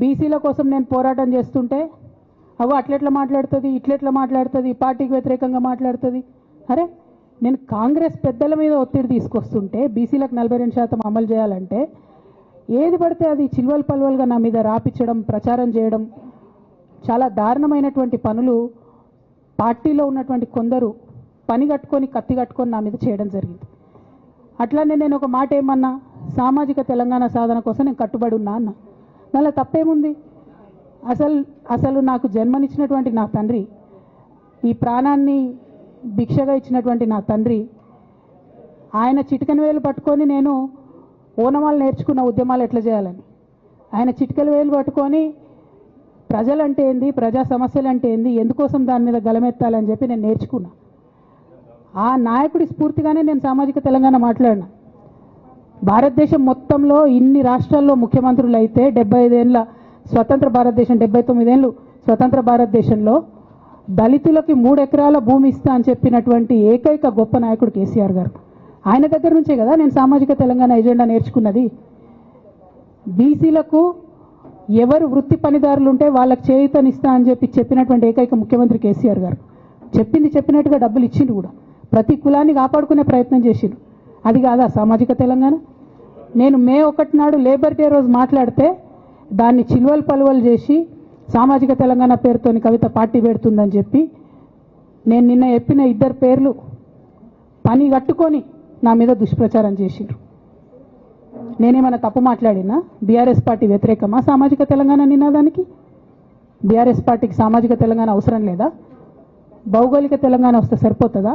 బీసీల కోసం నేను పోరాటం చేస్తుంటే అవు అట్లెట్లా మాట్లాడుతుంది ఇట్లెట్లా మాట్లాడుతుంది పార్టీకి వ్యతిరేకంగా మాట్లాడుతుంది. అరే నేను కాంగ్రెస్ పెద్దల మీద ఒత్తిడి తీసుకొస్తుంటే బీసీలకు నలభై రెండు శాతం అమలు చేయాలంటే ఏది పడితే అది చిల్వల్ పల్వల్గా నా మీద రాపించడం ప్రచారం చేయడం చాలా దారుణమైనటువంటి పనులు పార్టీలో ఉన్నటువంటి కొందరు పని కట్టుకొని కత్తి కట్టుకొని నా మీద చేయడం జరిగింది. అట్లానే నేను ఒక మాట ఏమన్నా సామాజిక తెలంగాణ సాధన కోసం నేను కట్టుబడి ఉన్నా అన్న. దానిలో తప్పేముంది? అసలు అసలు నాకు జన్మనిచ్చినటువంటి నా తండ్రి ఈ ప్రాణాన్ని భిక్షగా ఇచ్చినటువంటి నా తండ్రి ఆయన చిటికెన వేలు పట్టుకొని నేను ఓనమాలు నేర్చుకున్న ఉద్యమాలు ఎట్లా చేయాలని? ఆయన చిటికెల వేలు పట్టుకొని ప్రజలంటే ఏంది ప్రజా సమస్యలు అంటే ఏంది ఎందుకోసం దాని మీద గలమెత్తాలని చెప్పి నేను నేర్చుకున్నా. ఆ నాయకుడి స్ఫూర్తిగానే నేను సామాజిక తెలంగాణ మాట్లాడినా. భారతదేశం మొత్తంలో ఇన్ని రాష్ట్రాల్లో ముఖ్యమంత్రులు అయితే డెబ్బై ఐదేళ్ళ స్వతంత్ర భారతదేశం డెబ్బై తొమ్మిదేళ్ళు స్వతంత్ర భారతదేశంలో దళితులకి మూడు ఎకరాల భూమి ఇస్తా అని చెప్పినటువంటి ఏకైక గొప్ప నాయకుడు కేసీఆర్ గారు. ఆయన దగ్గర నుంచే కదా నేను సామాజిక తెలంగాణ ఎజెండా నేర్చుకున్నది. బీసీలకు ఎవరు వృత్తి పనిదారులు ఉంటే వాళ్ళకి చేయుతనిస్తా అని చెప్పి చెప్పినటువంటి ఏకైక ముఖ్యమంత్రి కేసీఆర్ గారు. చెప్పింది చెప్పినట్టుగా డబ్బులు ఇచ్చిండు కూడా. ప్రతి కులాన్ని కాపాడుకునే ప్రయత్నం చేసిండు అది కాదా సామాజిక తెలంగాణ? నేను మే ఒకటి నాడు లేబర్ డే రోజు మాట్లాడితే దాన్ని చిలువలు పలువలు చేసి సామాజిక తెలంగాణ పేరుతోని కవిత పార్టీ పెడుతుందని చెప్పి నేను నిన్న చెప్పిన ఇద్దరు పేర్లు పని కట్టుకొని నా మీద దుష్ప్రచారం చేసిండ్రు. నేనేమైనా తప్పు మాట్లాడినా? బీఆర్ఎస్ పార్టీ వ్యతిరేకమా సామాజిక తెలంగాణ నినాదానికి? బీఆర్ఎస్ పార్టీకి సామాజిక తెలంగాణ అవసరం లేదా? భౌగోళిక తెలంగాణ వస్తే సరిపోతుందా?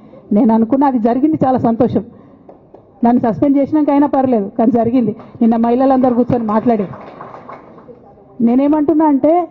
నేను అనుకున్న అది జరిగింది చాలా సంతోషం. నన్ను సస్పెండ్ చేసినాక అయినా పర్లేదు కానీ జరిగింది. నిన్న మహిళలందరూ కూర్చొని మాట్లాడారు. నేనేమంటున్నా అంటే